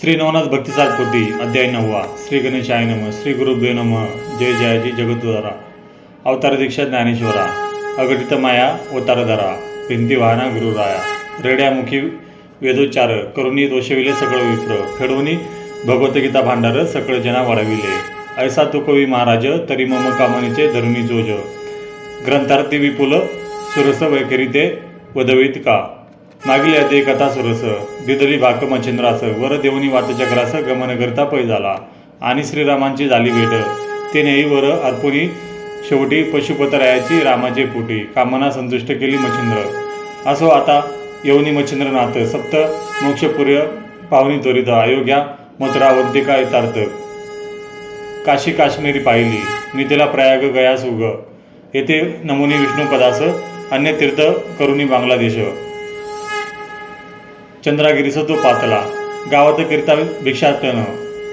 श्री नवनाथ भक्तिसार कृती अध्याय नववा. श्री गणेशाय नम. श्री गुरुभ्यो नम. जय जयाजी जगतुधारा अवतार दीक्षा ज्ञानेश्वरा. अगटित माया अवतारधारा भिंती वाहना गुरुराया रेड्यामुखी वेदोच्चार. करुणी दोषविले सकळ विप्र. फेडवणी भगवतगीता भांडार सकळ जना वाढविले. ऐसा तो कवी महाराज तरी मम कामनीचे धरुणी जोज. ग्रंथार्थी विपुल सुरस वैखरी ते वदवित का? मागील यादी कथा सुरस दिदली भाक मच्छिंद्रास वर देवनी वातचक्रास गमन करता पै झाला. आणि श्रीरामांची झाली भेट. तेनेही वर अर्पुनी शेवटी पशुपतरायाची रामाचे पोटी कामना संतुष्ट केली मच्छिंद्र असो आता यवनी मच्छिंद्रनाथ सप्त मोक्षपुर्य पाहुणी त्वरित अयोग्या मथुरा वद्दिका यथार्थ. काशी काश्मीरी पाहिली नितेला प्रयाग गयास उग येथे नमुनी विष्णुपदास अन्य तीर्थ करुणी बांगलादेश. चंद्रागिरीचा तो पातला. गावात कीर्ता भिक्षाटन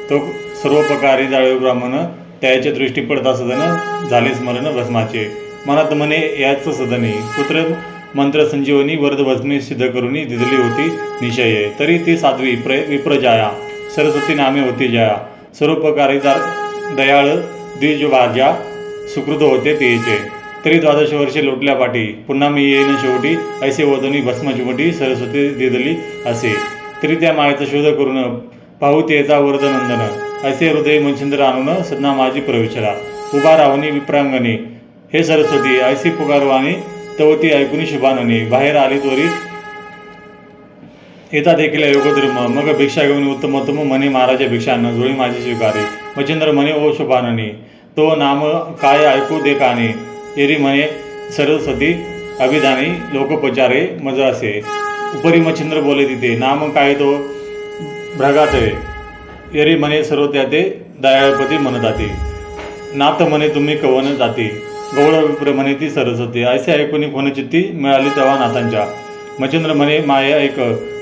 तो सर्वप्रकारी जाळीव ब्राह्मण त्याच्या दृष्टी पडता सदन झाले स्मरण भस्माचे. मनात मने याच सदने. पुत्र मंत्र संजीवनी वरद भस्मी सिद्ध करून दिदली होती निशय. तरी ती साध्वी प्र विप्रजाया. सरस्वती नामे होती जया. सर्व प्रकारे दयाळ द्विजभाज्या सुकृत होते तेचे. तरी द्वादश वर्षे लोटल्या पाठी. पुन्हा मी येईन शेवटी. ऐसे वदनी भस्मचिमटी सरस्वती दिदली असे. तरी त्या मायेचा शोध करून पाहू तेचा वरदनंदन. ऐसे हृदय मच्छिंद्र आणून सदना माझी प्रवेशला उभा राहुनी विप्रांगणी. हे सरस्वती ऐसी पुकारवाणी तवती ऐकुनी शुभानने. बाहेर आली त्वरी येता देखील योगधर्म मग भिक्षा घेऊन उत्तमोत्तम मने महाराजा भिक्षानं जुळी माझी स्वीकारी. मच्छिंद्र म्हणे ओ शुभाननी तो नाम काय ऐकू दे काने? एरी म्हणे सरस्वती अभिधानी लोकोपचारे मज असे उपरिमच्छिंद्र बोले तिथे नाम काय तो? भ्रगात एरी म्हणे सर्व त्या ते दयाळपती म्हणताते नात म्हणे तुम्ही कवन जाते? गवळ विप्र म्हणे ती सरस्वती असे ऐकून कोणचित्ती मिळाली तेव्हा नाथांच्या? मच्छिंद्र म्हणे माया एक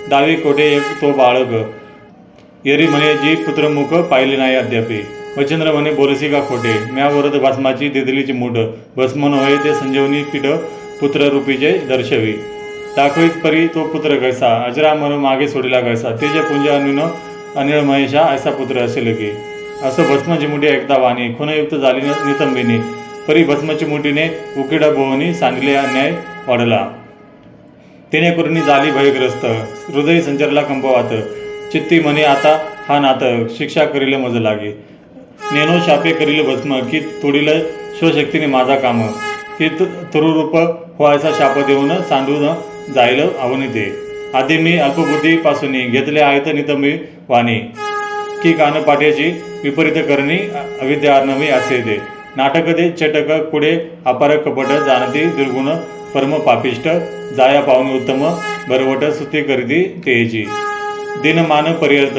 डावी कोठे एक तो बाळक एरी म्हणे जी पुत्रमुख पाहिले नाही अद्यापी. वचंद्र म्हणे बोलसी का खोटे? म्या वरद भस्माची दिदलीची मूठ. भस्म होय ते संजीवनी पीठ पुत्ररूपीचे दर्शवी. दाखवित परी तो पुत्र कैसा? म्हणून मागे सोडिला कैसा? तेज पुंज अनुन अनिळ महेशा ऐसा पुत्र असेल की असं भस्म चिमुटी ऐकता वाणी. खुनयुक्त झाली नितंबिनी. परी भस्म चिमुटीने उकिडा भोवनी सांडले अन्याय वाढला. तिने कुरणी झाली भयग्रस्त. हृदय संचरला कंपवात. चित्ती म्हणे आता हा नात शिक्षा करील मज लागे. नेनो शापे करील भस्म की तोडील शिवशक्तीने माझा काम. की तरुरूप तुरुरूप व्हायचा शाप देऊन सांडून जाईल आवनी दे. आधी मी अल्पबुद्धीपासून घेतले आहेत नितंबी वाणी. की कानपाट्याची विपरीत करणी अविद्यानवी असे दे. नाटक दे चटक कुडे अपार कपट जाणती दुर्गुण परम पापिष्ट जाया पाहुणे उत्तम बरवट सुती करती तेजी. दिनमान पर्यंत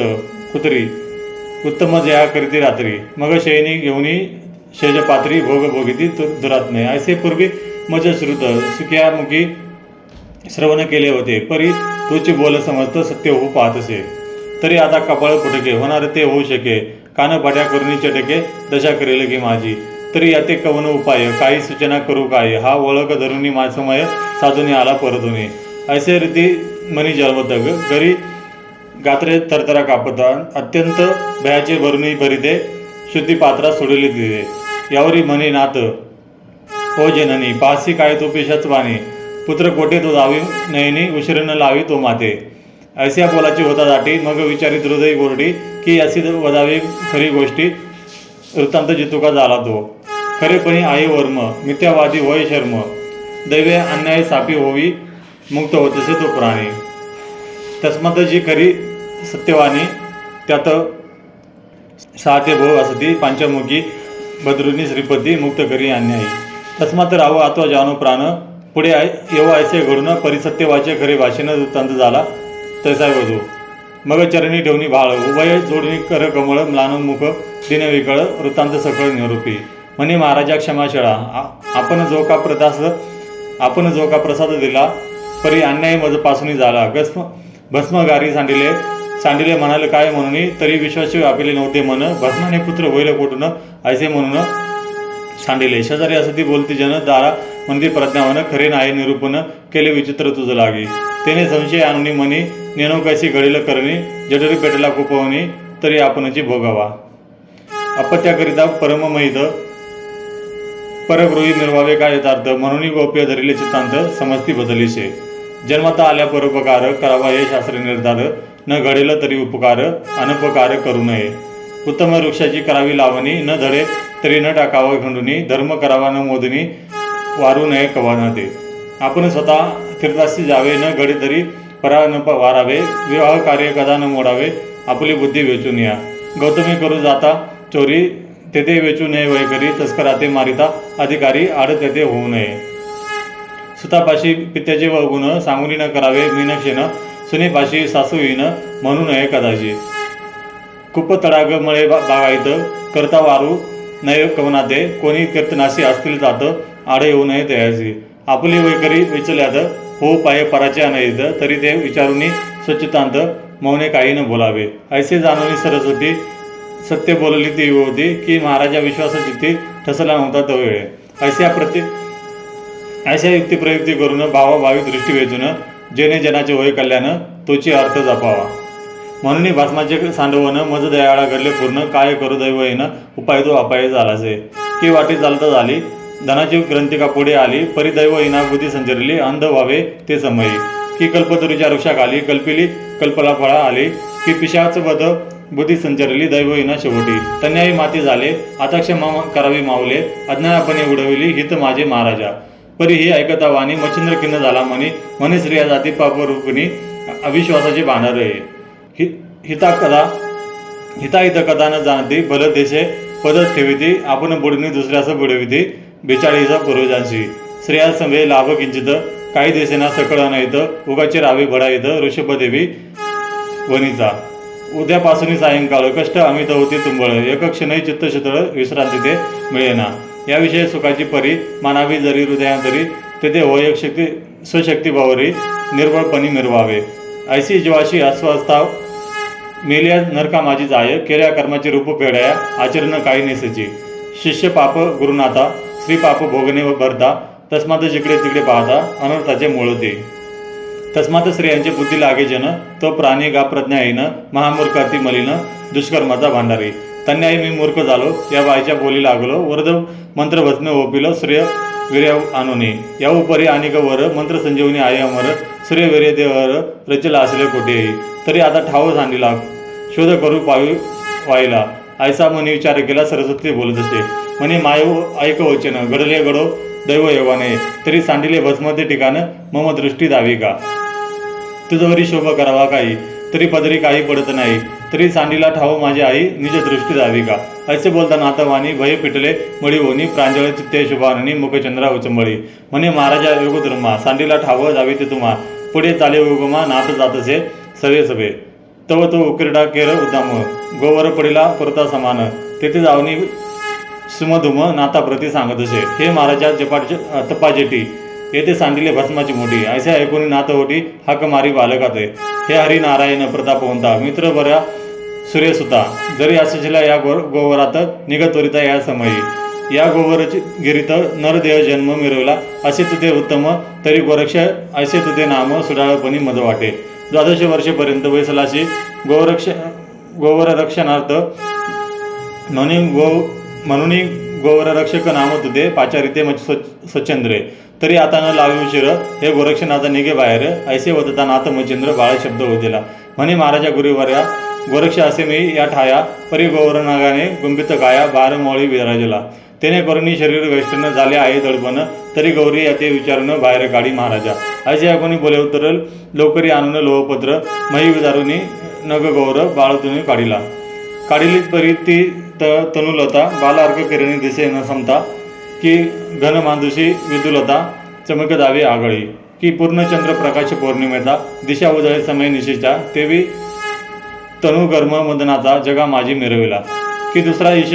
कुत्री उत्तम जया करती रात्री. मग शयनी घेऊनी शेजपात्री भोग भोगिती दुरात नाही असे पूर्वी मज श्रुत सुख्यामुखी श्रवण केले होते. परी तुझी बोल समजत सत्य होऊ पाहत असे तरी आता कपाळ फुटके. होणार ते होऊ शके. कान पाट्या करून चटके दशा करेल की माझी. तरी याते कवन उपाय. काही सूचना करू काय? हा ओळख धरुनी मासमय साधून आला परतुनी. ऐसे रीती मनी जलवत घरी गात्रे थरथरा कापता अत्यंत भयाचे भरुनी भरिते शुद्धी पात्रात सोडले दिले. यावरी म्हणे नात हो जननी पासी काय तो पेशाच वाणी? पुत्र कोठे तो जावी? नयनी उशिरन लावी तो माते. ऐस्या बोलाची होता दाटी मग विचारित हृदय गोरडी की अशी वदावी खरी गोष्टी वृत्तांत जितुका झाला तो. खरेपणी आई वर्म मिथ्यावादी होय शर्म. दैवे अन्याय सापी होवी मुक्त होतसे तो प्राणी. तस्मात जी खरी सत्यवाणी त्यात साते भो असती पंचमुखी बद्रुनी श्रीपती मुक्त करी अन्यायी. तस्मात राहू आत्वा जानो प्राण. पुढे आय येव ऐसे घडून परिसत्यवाचे खरे भाषेनं वृत्तांत झाला तैसा वधू. मग चरणी ठेवणी भाळ उभय जोडणी कर कमळ म्लान मुख दिन विकळ वृत्तांत सकळ निरूपी. म्हणे महाराजा क्षमाशळा आपण जो का प्रदास आपण जो का प्रसाद दिला परी अन्याय मजपासून झाला. भस्म भस्मगारी सांडिले सांडिले म्हणाले काय म्हणून तरी विश्वास व्यापिले नव्हते मन भस्माने पुत्र होईल कोठून? ऐसे म्हणून सांडिले. शेजारी असती बोलती जन दारा म्हणजे प्रज्ञावन खरे नाही निरूपण केले विचित्र तुझ लागे. तेने संशय आणून मनी नेनो कैसी घडील करणे? जटरी पेटला कुपवणी तरी आपणची भोगावा. अपत्याकरिता परममहित परगृही निर्वावे काय यथार्थ? म्हणून गोप्य धरिले चित्तांत समजती बदलीशे जन्मता आल्या परोपकार करावा हे शास्त्र निर्धार न घडेल तरी उपकार अनपकार करू नये. उत्तम वृक्षाची करावी लावणी न धडे तरी न टाकावं खंडुनी धर्म करावा न मोदनी वारू नये कवा ते आपण स्वतः तीर्थासी जावे न घडे तरी परा न वारावे विवाह कार्य कदा न मोडावे आपली बुद्धी वेचून या. गौतमी करू जाता चोरी तेथे वेचू नये वय करी तस्करा ते मारिता अधिकारी आड तेथे होऊ नये. सुतापाशी पित्याचे वगुण सांगुनी न करावे मीनक्षेन सुनेपाशी येईन म्हणू नये कदाची कुप तडाग मळे बा- बागायत करता वारू नये कवनाते कोणी कीर्तनाशी असतील जात आडे येऊ नये तयाची आपली वैकरी विचल्यात हो पाये पराचे अनयित तरी ते विचारूनी स्वच्छतांत मौने काही न बोलावे. ऐसे जाणवली सरस्वती सत्य बोलली ती होती की महाराजा विश्वासाची ठसला नव्हता तो वेळ. ऐसे प्रति अशा युक्तिप्रयुक्ती करून भावाभावी दृष्टी वेचून जेणे जनाचे होय कल्याण तोची अर्थ जपावा. म्हणून भस्माचे सांडवण मज दयाळा घडले पूर्ण काय करू दैव उपाय तो अपाय झालासे. की वाटी चालता झाली धनाची ग्रंथिका पुढे आली परिदैव इनाभूती बुद्धी संचरली अंध व्हावे ते समयी. की कल्पतरुच्या वृक्षाखाली कल्पिली कल्पला फळा आली की पिशाच वध बुद्धी संचरली दैव येणा शेवटी. तन्याही माती झाले आता क्षमा करावी मावले अज्ञानापणे उडविली हित माझे महाराजा. परी ही ऐकता वाणी मच्छिंद्र खिन्न झाला म्हणे म्हणे स्त्रिया जाती पापरूपणी अविश्वासाचे भांडार आहे. हि हिता कदा हिता हित कदा न जाणते भल देशे पदत ठेविती आपण बुडणी दुसऱ्यास बुडविती बिचाळीचा पूर्वजांशी. स्त्रिया सभे लाभ किंचित काही देशेना सकळ नाहीत उगाचे रावे भडाईत ऋषभदेवी वनीचा उद्यापासून सायंकाळ कष्ट अमित होती तुंबळ एक क्षणही चित्तशितळ विश्रांती ते मिळेना. याविषयी सुखाची परी मानावी जरी हृदयांतरी तेथे होय शक्ती स्वशक्ती भावरी निर्बळपणी मिरवावे. ऐशी जीवाशी अस्वस्था मेल्या नरका माझी जाय केल्या कर्माची रूप पेढ्या आचरण काही नेसची. शिष्य पाप गुरुनाथा श्री पाप भोगणे व भरता तस्मात जिकडे तिकडे पाहता अनर्थाचे मूळ दे. तस्मात स्त्रियांचे बुद्धी लागे जन तो प्राणी गा प्रज्ञा येईन महामूर्खाती मलिन दुष्कर्माचा भांडारी. त्यांनाही मी मूर्ख झालो. या बाईच्या बोली लागलो. वरद मंत्र भस्मे ओपिलो. श्रेय वीर्य आणूने या उपरी आणि वर मंत्र संजीवनी आहे अमर. सूर्य वीर्य देवर रचला असले कोठे तरी आता ठाव सांडिला शोध करू पावी व्हायला आयसा मनी विचार केला. सरस्वती बोलत असे. म्हणे माय ऐक वचन. घडले घडो दैव योगाने तरी सांडिले भस्म ते ठिकाण. मम दृष्टी दावी का? तुझवरी शोभा करावा काही. तरी पदरी काही पडत नाही. तरी सांडीला ठाव माझी आई निज दृष्टी जावी का असे बोलता नातवानी भय पिटले मळी ओनी प्रांजळ चित्ते शुभाननी मुखचंद्रा उचंबळी म्हणे महाराजा योगधर्मा सांडीला ठाव जावी ते तुम्हा. पुढे चाले उगमा नात जातसे सवे सवे. तव तो उकिरडा केर उद्दाम गोवर पडिला परता समान. तेथे जावनी सुमधुम नाताप्रती सांगत असे हे महाराजा जपाट तपाजेटी येथे सांडिले भस्माची मोठी. ऐसे ऐकून नात होती हाक मारी बालकात. हे हरी नारायण प्रतापवंता मित्र बऱ्या सूर्यसुता जरी असशिला या गो गोवरात निगतवरिता या समयी. या गोवरची गिरीत नरदेह जन्म मिरवला. असे तुझे उत्तम तरी गोरक्ष असे तुझे नाम सुडाळपणी मज वाटे. द्वादश वर्षेपर्यंत वैसलाशी गोरक्ष गोवररक्षणार्थ म्हणून गो म्हणून गोवररक्षक नाम तुझे पाचारिते मच म्हणजे स्वच्छंद्रे. तरी आता न लावी उशीर हे गोरक्षनाथ निघे बाहेर. ऐसे वदता नाथ मच्छिंद्र बाळ शब्द होतेला म्हणे महाराजा गुरुवार्या गोरक्ष असे मी या ठाया परी नागाने गुंबित गाया बारमोळी विराजला. तेने करुणी शरीर वैष्टन झाले आहे दडपण तरी गौरी याचे विचारणं बाहेर काढी महाराजा. असे या कोणी बोले उतरल लोकरी आणून लोहपत्र मही विदारुनी नग गौर बाळतुनी काढिला. काढिली परी ती त तनुलता बालार्क किरणी दिसे न समता की घन मांदुशी विदुलता चमक दावी आगळी की पूर्णचंद्र प्रकाश पौर्णिमेचा दिशा उजळे समय निशेचा तेवी तनुकर्म मदनाचा जगा माझी मिरविला. की दुसरा ईश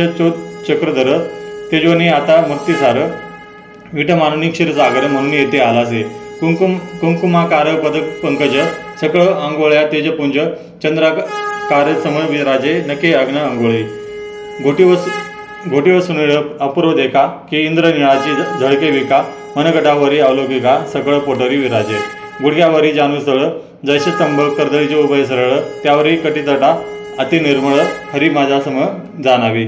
चक्रधर तेजोनी आता मूर्तीसार. विट मानुनी क्षीरसागर म्हणून येथे आलासे. कुंकुम कुंकुमाकार पदक पंकज सकळ आंघोळ्या तेजपुंज चंद्राकार सम विराजे नके अग्न आंघोळी. घोटीव घोटीव सुनीळ अपूर्व देखा की इंद्रनिळाची झळके विका मनगटावरी अवलोकिका सकळ पोटरी विराजे. गुडघ्यावरी जानुस्थळ जैसे स्तंभ कर्दळीचे उभय सरळ त्यावरी कटीतटा अति निर्मळ हरी माझा सम जाणावी.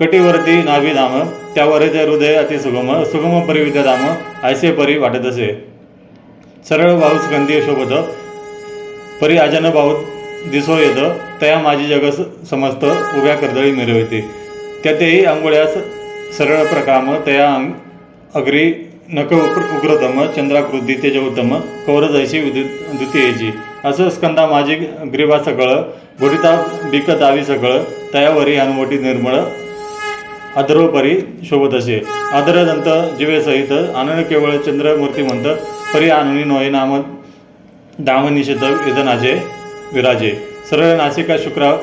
कटीवरती नावी धाम त्यावर ते हृदय अति सुगम सुगम परी विद्याधाम ऐसे परी वाटत असे. सरळ भाऊ सुगंधी शोभत परी आजन भाऊ दिसो येत तया माझी जग समस्त उभ्या कर्दळी मिरविते. त्यातेही आंघोळ्यास सरळ प्रकाम तया अग्री नक उग्रतम चंद्राकृत चंद्राकृती उत्तम कौर जैशी विद्यु- द्वितीयेची असं स्कंदा माझी ग्रीवा सकळ गुडिता बिकत दावी सकळ तयावरी हनुवटी निर्मळ अधरोपरी शोभत असे आदरदंत जीवेसहित आनंद केवळ चंद्रमूर्तिमंत परी आनंदी नोय नाम दामनिषेत वेदनाचे विराजे. सरळ नासिका शुक्रा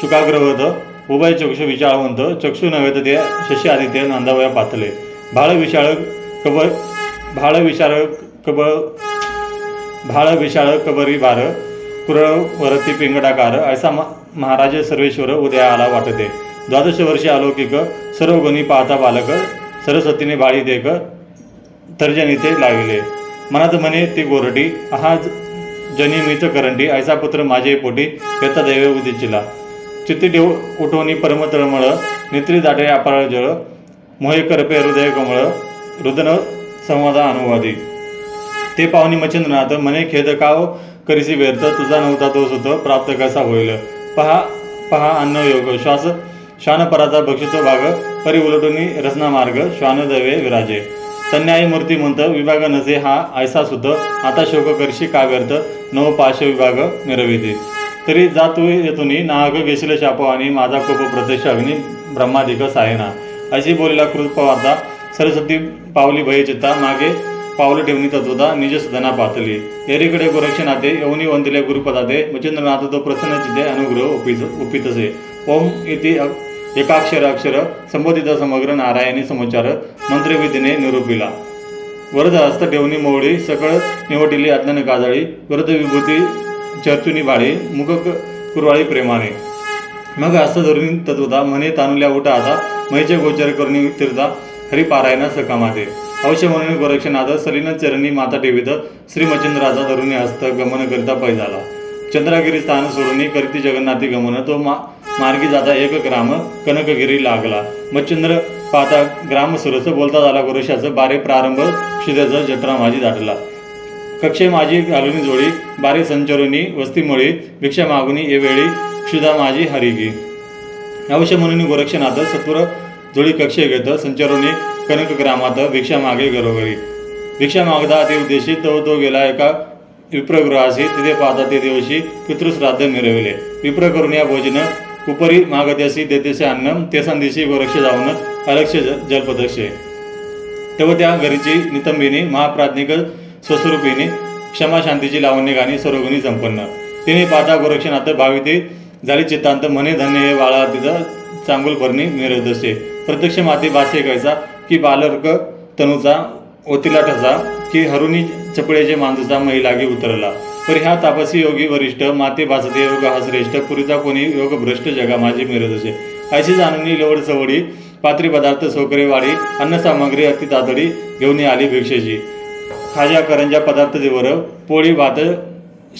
शुकाग्रवत उभय चक्षु विचारवंत चक्षु नव्हे ते शशी आदित्य नांदावया पातले. बाळ विशाळ कब भाळ विशाळ कब भाळ विशाळ कबरी बार वरती पिंगडाकार ऐसा महाराज सर्वेश्वर उदया आला वाटते. द्वादश वर्षी अलौकिक सर्व गुणी पाहता बालक सरस्वतीने बाळी देक तर्जनी ते लाविले. मनात म्हणे ती गोरटी हा जनी मीच करंटी ऐसा पुत्र माझे पोटी येता दैवे उदिचिला. चित्ती देव उठवणी परमतळमळ नेत्री दाटे अपाळ जळ मोहे करपे हृदय कमळ रुदन संवादा अनुवादी ते पाहुणी मच्छिंद्रनाथ मने खेद काव करीसी व्यर्थ तुझा नव्हता तो सुद्धा प्राप्त कसा होईल? पहा पहा अन्न योग श्वास श्वानपराचा भक्षितो भाग परी उलटुनी रचना मार्ग श्वानदवे विराजे. तन्यायी मूर्ती म्हणत विभाग नसे हा ऐसा सुद्ध आता शोक करशी का व्यर्थ नव पाश विभाग मिरविते तरी जातो तू येतुनी नाग घेशील शाप आणि माझा कोप प्रत्यक्ष अग्नी ब्रह्माधिक सायना. अशी बोलला कृत सरस्वती पावली भय चित्ता मागे पावलं ठेवणी तत्वता निज सदना पातली. एरीकडे गोरक्षनाथे यवनी वंदिले गुरुपदाते मच्छिंद्रनाथ तो प्रसन्न चिते अनुग्रह उपित उपितसे. ओम इति एकाक्षर अक्षर संबोधित समग्र नारायणी समाचार मंत्रविधीने निरूपिला. वरद हस्त ठेवणी मोवळी सकळ निवटिली अज्ञान काजळी वरद विभूती चर्चुनी बाळी मुख कुरवाळी प्रेमाने. मग हस्त धरून तत्वता मने तानुल्या उठा आता मैचे गोचर करणी तीर्था हरिपारायण सकामाते अवश्य म्हणून गोरक्षनाथ सलिन चरणी माता टेवित श्री मच्छिंद्राचा धरुणी हस्त गमन करिता पै झाला. चंद्रागिरी स्थान सोडून करीती जगन्नाथी गमन तो मा मार्गी जाता एक ग्राम कनकगिरी लागला. मच्छिंद्र पाहता ग्राम सुरस बोलता झाला गोरक्षाचं बारे प्रारंभ शिद्याचा जत्रा माझी दाटला. कक्षे माझी घालून जोडी बारे संचरुनी वस्तीमुळी भिक्षा मागुनी ये वेळी क्षुधा माझी हरिगी. अवश्य म्हणून गोरक्षनाथ सत्वर जोडी कक्षे घेत संचारुनी कनक ग्रामात भिक्षा मागे घरोघरी. भिक्षा मागदा ते उद्देशी तो तो गेला एका विप्रगृहाशी. तिथे पाहता ते दिवशी पितृश्राद्ध मिरविले. विप्र करून या भोजन उपरी मागत्यासी देतेसे अन्न ते गोरक्ष जाऊन अलक्ष जलपदक्षे तेव्हा त्या घरीची नितंबिनी महाप्राज्ञिक स्वस्वरूपिणी क्षमा शांतीची लावण्य गाणी सर्वगुणी संपन्न. तिने पाहता गोरक्षनाथ भाविते झाली चित्तांत मने धन्य हे बाळा तिथं चांगुल भरणी मिरवत असे प्रत्यक्ष माती भाषे कैसा की बालर्क तनुचा ओतिला ठसा की हरुणी चपळेचे मांजूचा महिलागी उतरला. पर ह्या तापसी योगी वरिष्ठ माते भासते योग हा श्रेष्ठ पुरीचा कोणी योग भ्रष्ट जगा माझी मिरत असे. अशी जाणणी लवड सवडी पात्री पदार्थ सोकरे वाडी अति तातडी घेऊन आली भिक्षेची. खाजा करंजा पदार्थ देवर पोळी भात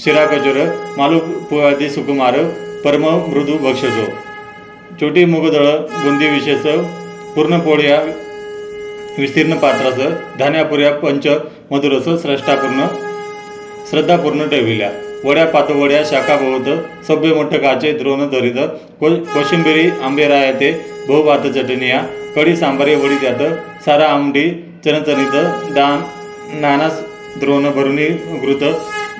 शिरा कचोर मालू पोळादी सुकुमार परम मृदू भक्षसो छोटी मुगदळ बुंदी विशेष पूर्ण पोळ्या विस्तीर्ण पात्राचं धान्यापुऱ्या पंच मधुरसं श्रेष्ठापूर्ण श्रद्धापूर्ण ठेविल्या. वड्या पातवड्या शाखा भोवत सभ्य मोठकाचे द्रोण धरित को कोशिंबिरी आंबेरायाते बहुभात चटणिया कडी सांबारे वडी त्यात सारा आमडी चणचणीत दान नानास द्रोण भरुणी घृत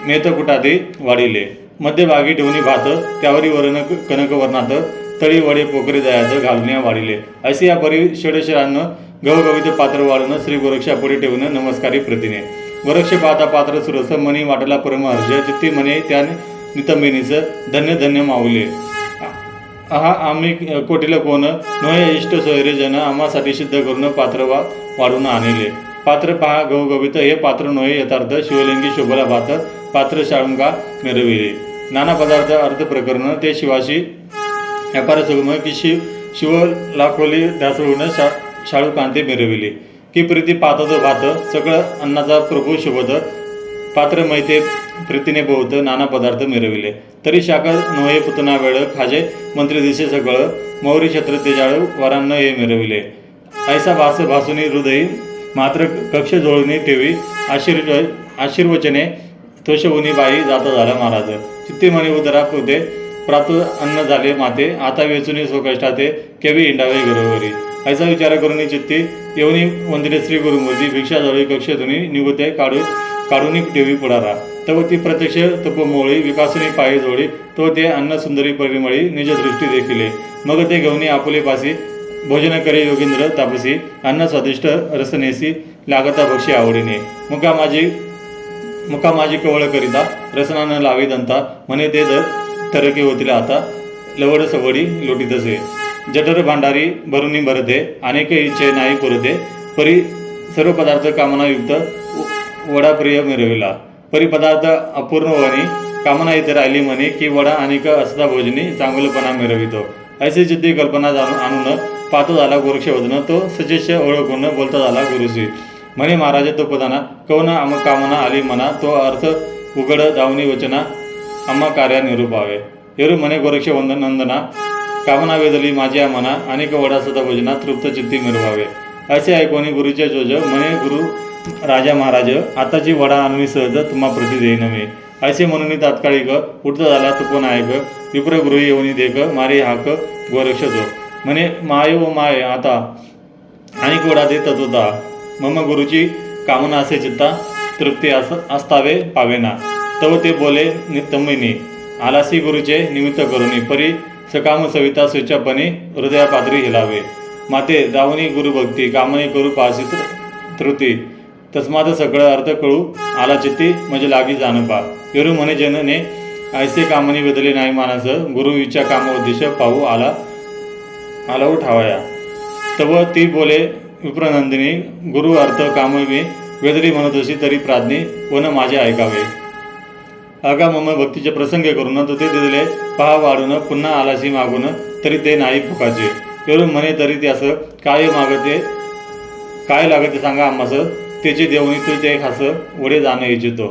मेतकुटाते वाढिले. मध्यभागी ठेवणी भात त्यावरी वरण कनकवर्णात तळी वडे पोकरी दयात घालण्या वाढिले. असे या परी षडशरांना पात्र वाढून श्री गोरक्षा पुढे ठेवून नमस्कारी प्रतिने गोरक्ष पाहता पात्र सुरस मनी वाटला परमहर्ष चित्ती म्हणे त्या नितंबिनीच धन्य धन्य माऊले. हा आम्ही कोटीला कोण नोहे इष्ट सोयरे जन आम्हासाठी सिद्ध करून पात्र वा वाढून आणले. पात्र पहा गवगवित हे पात्र नोहे यथार्थ शिवलिंगी शोभला भात पात्र शाळुंगा मिरविले. नाना पदार्थ अर्थ प्रकरण ते शिवाशी व्यापार सुगम की शिव शिव लाखोली ढासळून शा शाळू कांती मिरविली. की प्रीती पाहतो भात सगळं अन्नाचा प्रभू शोभत पात्र मैते प्रीतीने बहुत नाना पदार्थ मिरविले. तरी शाखा नोहे पुतना वेळ खाजे मंत्री दिसे सगळं मौरी छत्र तेजाळू वरांना हे मिरविले. ऐसा भास भासुनी हृदयी मात्र कक्ष जोळणी ठेवी आशीर्व आशीर्वचने तोषवुनी बाई जाता झाला महाराज. चित्ती म्हणे उदरा पुते प्रात अन्न झाले माते आता वेचुनी स्वकष्टाते केवी इंडावे घरोघरी. ऐसा विचार करून चित्ती येऊनी वंदिले श्री गुरुमूर्ती भिक्षा झाली कक्षेतुनी निवते काढू काढून ठेवी पुढारा. तव ती प्रत्यक्ष तपमोळी विकासनी पाय जोडी तो ते अन्न सुंदरी परिमळी निज दृष्टी देखिले मग ते घेऊन आपुले पासी भोजन करे योगेंद्र तापसी अन्न स्वादिष्ट रसनेसी लागता भक्षी आवडीने. मुका माझी मुका माझी कवळ करिता रसनानं लावी दंता म्हणे ते दर तरके होतील आता. लवड सवडी लोटीतसे जठर भांडारी भरुनी भरते अनेक इच्छे नाही पुरते परी सर्व पदार्थ कामनायुक्त वडाप्रिय वडा प्रिय मिरविला. परी पदार्थ अपूर्ण होणे कामना इथे राहिली म्हणे की वडा अनेक असता भोजनी चांगलपणा मिरवितो. असे जिद्दी कल्पना जाणून आणून पाहतो झाला गोरक्षवदन. तो सजेश ओळखून बोलता झाला गुरुसी म्हणे महाराज तो पदाना कवना आम कामना आली म्हणा तो अर्थ उघड जाऊनी वचना आम्हा कार्या निरूपावे येरू म्हणे गोरक्ष वंदन नंदना कामना वेदली माझ्या मना अनेक वडा सदा भोजना तृप्त चित्ती मिरवावे असे ऐकून गुरुचे जोज म्हणे गुरु राजा महाराज आताची वडा आणून सहज तुम्हा प्रति देईन मी असे म्हणून तात्काळिक उठता झाला तुप ऐक विप्र गृही येऊन देख मारे हाक गोरक्ष जो म्हणे माय व माय आता आणि वडा देत होता मम गुरुची कामना असे चित्ता तृप्ती अस असतावे पावेना तव ते बोले नितमिनी आलासी गुरुचे निमित्त करुनी परी सकाम सविता स्वेच्छापणे हृदयापात्री हिलावे. माते दावणी गुरुभक्ती कामनी करू पासी त्रुती तस्मात सगळं अर्थ कळू आला चित्ती म्हणजे लागी जाणपा. येरू म्हणे जनने ऐसे कामनी बदले नाही मानस गुरु इच्छा काम उद्देश पाहू आला आलाऊ ठावाया. तव ती बोले विप्रनंदिनी गुरु अर्थ कामवी वेदली म्हणत अशी तरी प्राज्ञी वन माझे ऐकावे. अगा मम भक्तीचे प्रसंग करून तो ते दिले पहा वाढून पुन्हा आलाशी मागून तरी ते नाही फुकाचे. करून म्हणे तरी ते असं काय मागते काय लागते सांगा आम्हास त्याचे देवणी तू ते खास वडे जाणं इच्छितो.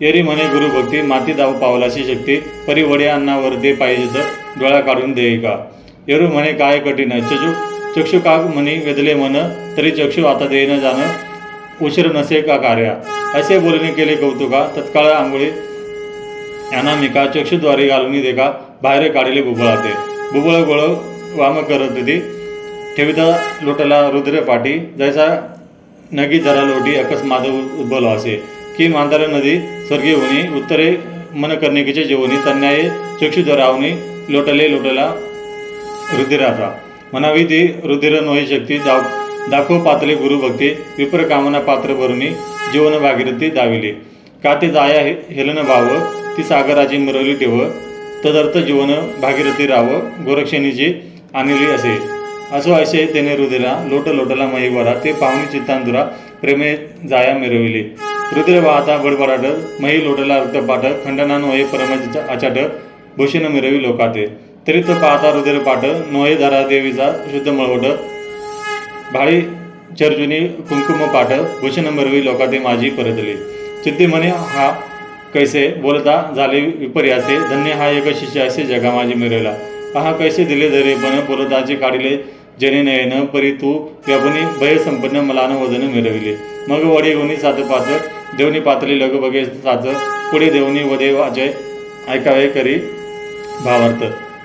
येरी म्हणे गुरुभक्ती माती दाव पावलाशी शक्ती परी वडे अन्नावर दे पाहिजे डोळा काढून देई का? येरू म्हणे काय कठीण चक्षु चक्षु का म्हणे वेदले मन तरी चक्षु आता देणं जाणं उशीर नसे का कार्या? असे बोलणे केले कौतुका तत्काळ आंघोळी अनामिका चक्षुद्वारे घालून देखा बाहेर काढले बुबळाते. बुबळ गोळ वाम करत ती ठेविता लोटाला रुद्र पाटी जैसा नगी जरा लोटी अकस्मात उद्भवलो असे. की मांधारा नदी स्वर्गीय होणी उत्तरे मन कर्णिकेचे जेवणी तन्याये चक्षुद्वारावणी लोटले लोटला रुधिराचा. म्हणावी ती रुद्र नोही शक्ती दाव दाखव पातळी गुरुभक्ती विप्र कामना पात्र भरुनी जीवन भागीरथी दाविली. का ते जाया हे- हेलन भाव ती सागराची मिरवली ठेव तदर्थ जीवन भागीरथी राव गोरक्षणीची आणली असे. असो असे त्याने रुधिरा लोट लोटला महिवरा ते पाहुणी चित्तांतुरा प्रेमे जाया मिरविले. रुधिर वाहता बडबडाट मही लोटला रक्तपाट खंडना नोये परम अचाट भूषण मिरवी लोकाते. तरी तो पाहता रुधिर पाठ नोये धरा देवीचा शुद्ध मळवट. भाळी चर्जुनी कुंकुम पाठ भूषण मिरवी लोकाते माझी परतली. चित्ती म्हणे हा कैसे? बोलता झाले विपर्यासे. धन्य हा एक शिष्य असे जगा माझे मिरवला हा कैसे दिले धरे पण बोलताचे काढिले. जने नयन परी तू व्यभुनी भय संपन्न मलान वजन मिळविले. मग वडे गुणी सात पाच देवनी पातळी लग बगे साच पुढे देवनी वदे वाजय ऐकावे करी भावार्थ.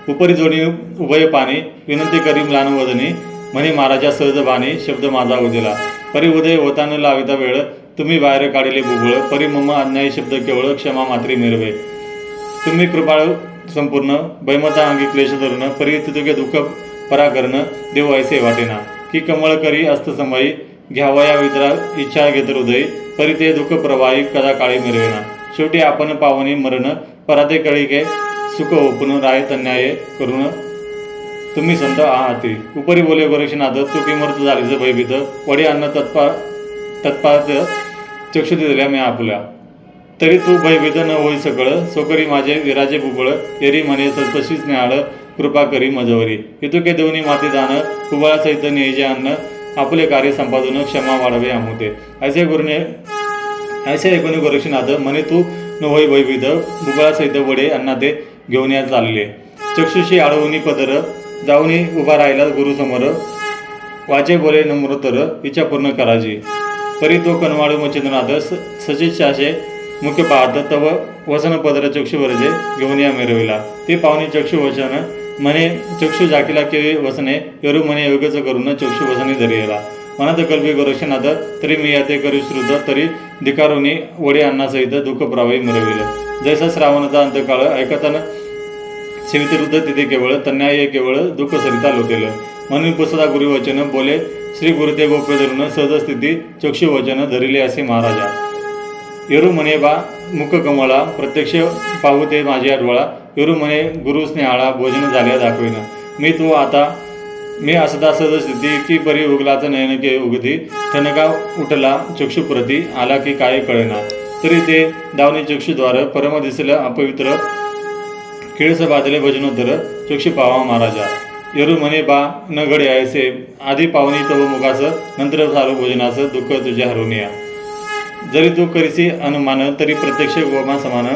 उपरी जोडी उभय पाणी विनंती करी मलान वदनी म्हणे महाराजा सहज बाणी शब्द माझा उदिला परी उदय होताना लाविता वेळ तुम्ही बाहेर काढिले बुबळ परी मम अन्याय शब्द केवळ क्षमा मात्री मिरवे तुम्ही कृपाळू संपूर्ण बैमता अंगी क्लेश धरून परी तुगे दुःख परा करणं देव ऐसे वाटेना. की कमळ करी अस्त समाई घ्यावया विद्रा इच्छा घेत हृदय परी ते दुःख प्रवाही कदा काळी मिरवेना शेवटी आपण पावनी मरण पराते कळी सुख ओपून राय तन्याय करून तुम्ही संत आहाती. उपरी बोले गोरक्षनाथ तू किमर्त झालीच भयभीत वडी अन्न तत्पा तत्पात चक्षु दिल्या मी आपुल्या. तरी तू भयभीत न होई सकळ सोकरी माझे विराजे बुबळ एरी म्हणे तशीच न्याळ कृपा करी मजवरी. इतुके देवनी माती दान कुबळा सहित नेजे अन्न आपले कार्य संपादन क्षमा वाढवे आमुते. ऐसे गुरुने ऐसे ऐकून गोरक्षनाथ म्हणे तू न होय वैविध बुबळासहित वडे अण्णा ते घेऊन या चालले. चक्षुशी आळवणी पदर जाऊनी उभा राहिला गुरुसमोर. वाचे बोले नम्रतर इच्छा पूर्ण करायची तरी तो कनवाळू मच्छिंद्रनाथ स- सचित शासे मुख्य पाहत तव वचनपत्र पदर चक्षु वरजे घेऊन या मिरविला. ते पाहुणे चक्षु वचन म्हणे चक्षु झाकीला के वसने यरु म्हणे योग्यच करून चक्षु वसने धरिला मनात कल्पी गोरक्षनाथ तरी मी याते करी श्रुद्ध तरी धिकारुनी वडे अन्नासहित दुःख प्रावाई मिरविलं. जैसा श्रावणाचा अंतकाळ ऐकताना सेवितरुद्ध तिथे केवळ तन्याय केवळ दुःख सरिता लोटेल. म्हणून पुसदा गुरुवचन बोले श्री गुरुदेव गोपेधरून सहजस्थिती चक्षुवचन धरिले असे महाराजा. येरू म्हणे बा मुख कमळा प्रत्यक्ष पाहू ते माझी आठवळा येरू म्हणे गुरु स्नेहाला भोजन झाल्या दाखविना. मी तो आता मी असदा सहजस्थिती की परी उगलाचं नयन के उगती. ठणका उठला चक्षुप्रती आला की काय कळेना. तरी ते दावणी चक्षुद्वार परम दिसलं अपवित्र. केळस बाजले भजनोत्तर चक्षु पावा महाराजा. येरू म्हणे बा न घडे आयसे. आधी पाहुणी तव मुखास नंतर सारू भोजनास दुःख तुझ्या हरून या. जरी तू करीसी अनुमान तरी प्रत्यक्ष गोमा समान.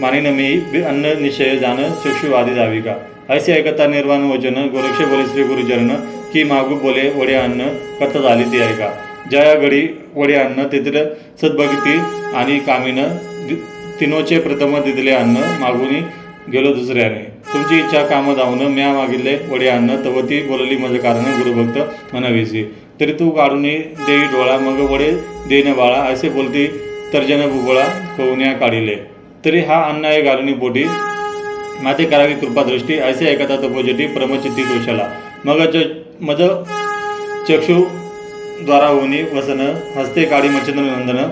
मानिन मी अन्न निश्चय जाण चक्षुवादी जावी का ऐसे ऐकता निर्वाण वचन गोरक्ष बोले श्री गुरुचरण की मागू बोले वडे अन्न कथा झाली ती ऐका. जया घडी वडे अन्न तेथील सद्भक्ती आणि कामीन तिनोचे प्रथम तिथले अन्न मागुनी गेलो दुसऱ्याने. तुमची इच्छा काम जाऊन म्या मागितले वडे अन्न तव ती बोलली माझं कारण गुरुभक्त म्हणावीसी तरी तू काढून देई डोळा मग वडे देन बाळा असे बोलती तर्जन भुगोळा कोवण्या काढिले. तरी हा अन्याय घालून पोटी माते करावी कृपादृष्टी ऐसे ऐकता तपोजटी प्रमचित्ती दोषाला मग च मज चक्षु द्वारा होनी वसन हस्ते काळी मच्छंद्र नंदन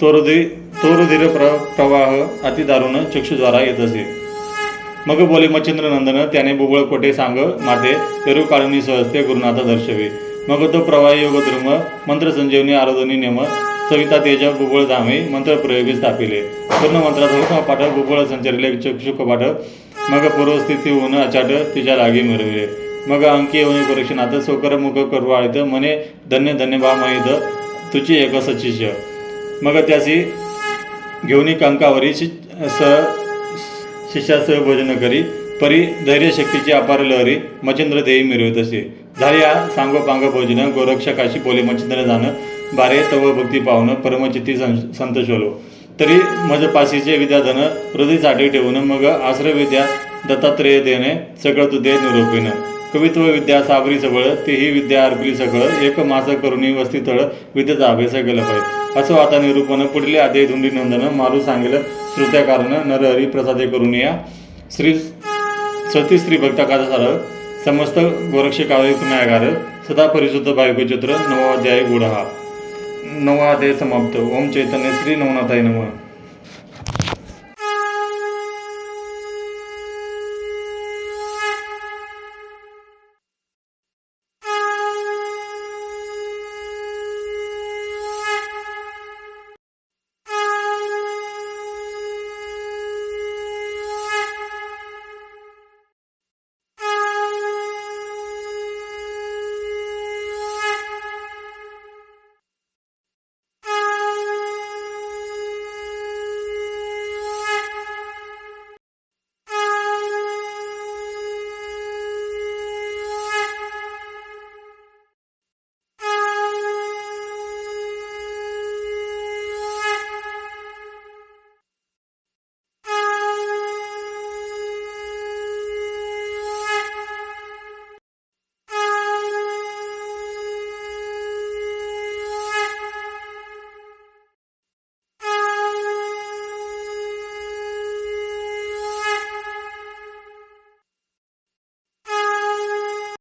तोरुदी तोरुधीर प्र प्रवाह अतिदारुण चक्षुद्वारा येत असे मग बोले मच्छिंद्र नंदन त्याने बुबळ कोटे सांग माते पेरू काळुनी सहजते गुरुनाथ दर्शवे. मग तो प्रवाह योग धर्म मंत्र संजीवनी आरोधनी नेम सविता तेज बुबळ धामे मंत्र प्रयोगी स्थापिले. पूर्ण मंत्राचा हुकमा पाठ बुबळ संचरिले चक्षुक पाठ. मग पूर्वस्थिती होऊन अचाट तिच्या लागी मिरविले मग अंकी येऊन परीक्षणात सोकर मुख करवाळीत मने धन्य धन्य बा माहीत तुझी एक सचिष्य. मग त्याची घेऊन कंकावरी शि स शिष्यासह भोजन करी. परी धैर्य शक्तीची अपार लहरी मच्छिंद्र देई मिरवत असे. झाल्या सांगो पांग भोजन गोरक्षकाशी बोले मच्छिंद्र जाणं बारे तव भक्ती पावनं परमचित्ती सं संतोषवलो तरी मज पाशीचे विद्याधन हृदयसाठी ठेवून मग आश्रय विद्या दत्तात्रेय देणे सगळं तुझे निरोपीन. कवित्व विद्या साबरी सबळ तेही विद्या अर्पली सगळं एक मास करुणी वस्तीतळ विद्येचा अभ्यास केला पाहिजे. असं आता निरूपण पुढले आदे धुंडी नंदन मारू सांगेल श्रुत्या कारण नरहरी प्रसादे करून या. श्री सती श्री भक्त सरळ समस्त गोरक्ष काव्य पुण्यागार सदा परिशुद्ध बायकोचित्र नवा गुढ. हा नवा अध्याय समाप्त. ओम चैतन्य श्री नवनाथाय नमः.